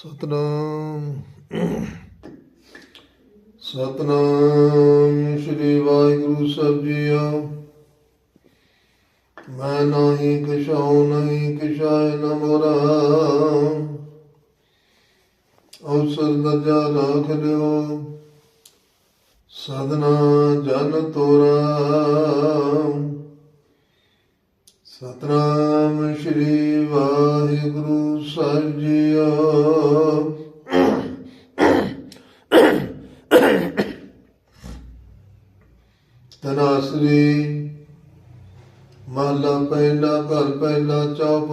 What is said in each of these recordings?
ਸਤਨਾਮ। ਸਤਨਾਮ ਸ੍ਰੀ ਵਾਹਿਗੁਰੂ ਸਾਹਿਬ ਜੀਓ। ਮੈਂ ਨਹੀਂ ਕਿਛਾਉ ਨਹੀਂ ਕਿਛਾਇ ਨ ਮੋਰਾ ਅਵਸਰ ਦਰਜਾ ਰਾਖ ਲਿਓ। ਸਦਨਾ ਜਨ ਤੋਰਾ ਸਤਨਾਮ ਸ਼੍ਰੀ ਵਾਹਿਗੁਰੂ ਸਾਹਿਬ ਜੀਓ ਤਨਾਸਰੀ ਮਹਲਾ ਪਹਿਲਾ ਘਰ ਪਹਿਲਾ ਚੌਪ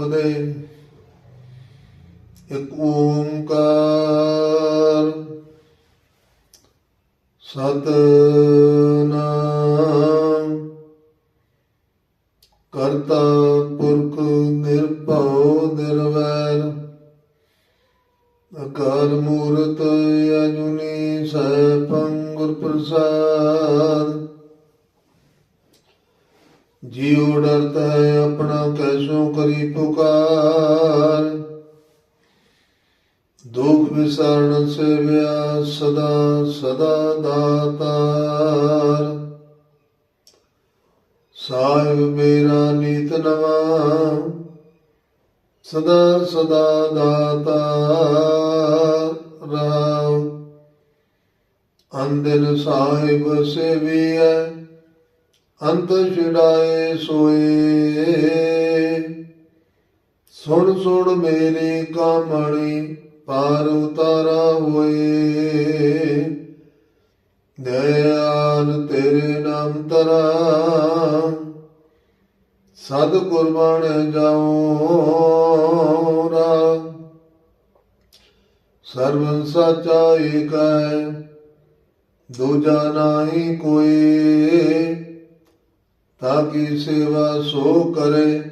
ਇੱਕ ਓੰਕਾਰ ਸਤਨਾਮ। ਕਰਤਾ ਅਕਾਲ ਮੂਰਤ ਅਜੁਨੀ ਸੈਭੰ ਗੁਰ ਪ੍ਰਸਾਦ। ਜੀਉ ਡਰਤਾ ਆਪਣਾ ਕੈਸੋ ਕਰੀ ਪੁਕਾਰ। ਦੁਖ ਵਿਸਾਰਨ ਸੇਵਿਆ ਸਦਾ ਸਦਾ ਦਾਤਾਰ। ਸਾਹਿਬ ਮੇਰਾ ਨੀਤ ਨਵਾ। ਸਦਾ ਸਦਾ ਦਾਤਾ ਰਾਮ। ਅੰਦਰ ਸਾਹਿਬ ਸੇਵੀਐ, ਅੰਤ ਛਿੜਾਏ ਸੋਏ। ਸੁਣ ਸੁਣ ਮੇਰੀ ਕਾਮਣੀ ਪਾਰ ਉਤਾਰਾ ਹੋਏ। ਦਇਆਲ ਤੇਰੇ ਨਾਮ ਤਰਾ ਸਦ ਕੁਰਬਾਨ ਜਾਉ ਰਾ ਸਰਵ ਸਾਚਾ ਏਕ ਹੈ, ਦੂਜਾ ਨਾਹੀ ਕੋਈ। ਤਾਕੀ ਸੇਵਾ ਸੋ ਕਰੇ,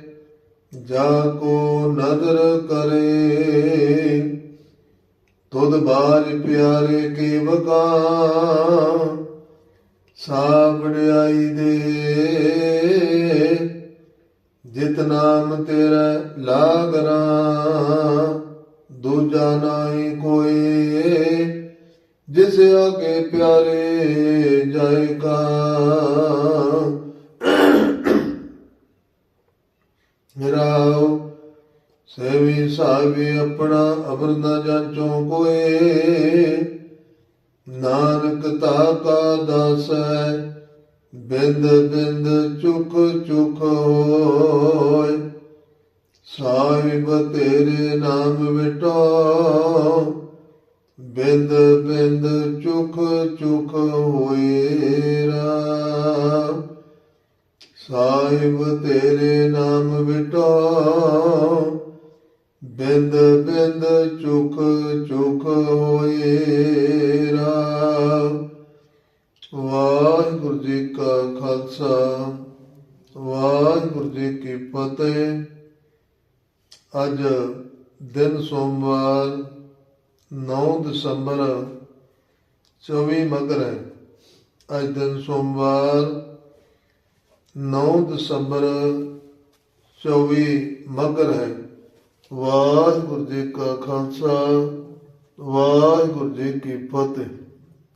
ਜਾ ਕੋ ਨਦਰ ਕਰੇ। ਤੁਧ ਬਾਜ ਪਿਆਰੇ ਕੀ ਬਕਾ ਸਾਬੜਾਈ ਜਿਤ ਨਾਮ ਤੇਰਾ ਲਾਗਰਾ, ਦੂਜਾ ਨਾਹੀ ਕੋਈ। ਜਿਸ ਆਗੇ ਪਿਆਰੇ ਜਾਏਗਾ ਨਿਰਾਉ ਸੇਵੀ ਸਾਹਿਬੀ ਆਪਣਾ ਅਬਰ ਨਾ ਜਾਂਚੋ ਕੋਏ ਨਾਨਕ ਤਾ ਕਾ ਦਾਸ ਹੈ ਬਿੰਦ ਬਿੰਦ ਚੁਕ ਚੁਕ ਹੋਏ। ਸਾਹਿਬ ਤੇਰੇ ਨਾਮ ਵਿਟੋ ਬਿੰਦ ਬਿੰਦ ਚੁਕ ਚੁਕ ਹੋਏ ਰਾ ਸਾਹਿਬ ਤੇਰੇ ਨਾਮ ਵਿਟੋ ਬਿੰਦ ਬਿੰਦ ਚੁਕ ਚੁਕ ਹੋਏ ਵਾਹਿਗੁਰੂ ਜੀ ਕਾ ਖਾਲਸਾ, ਵਾਹਿਗੁਰੂ ਜੀ ਕੀ ਫਤਿਹ। ਅੱਜ ਦਿਨ ਸੋਮਵਾਰ 9 ਦਸੰਬਰ 24 ਮਗਰ ਹੈ। ਅੱਜ ਦਿਨ ਸੋਮਵਾਰ 9 ਦਸੰਬਰ 24 ਮਗਰ ਹੈ। ਵਾਹਿਗੁਰੂ ਜੀ ਕਾ ਖਾਲਸਾ, ਵਾਹਿਗੁਰੂ ਜੀ ਕੀ ਫਤਿਹ।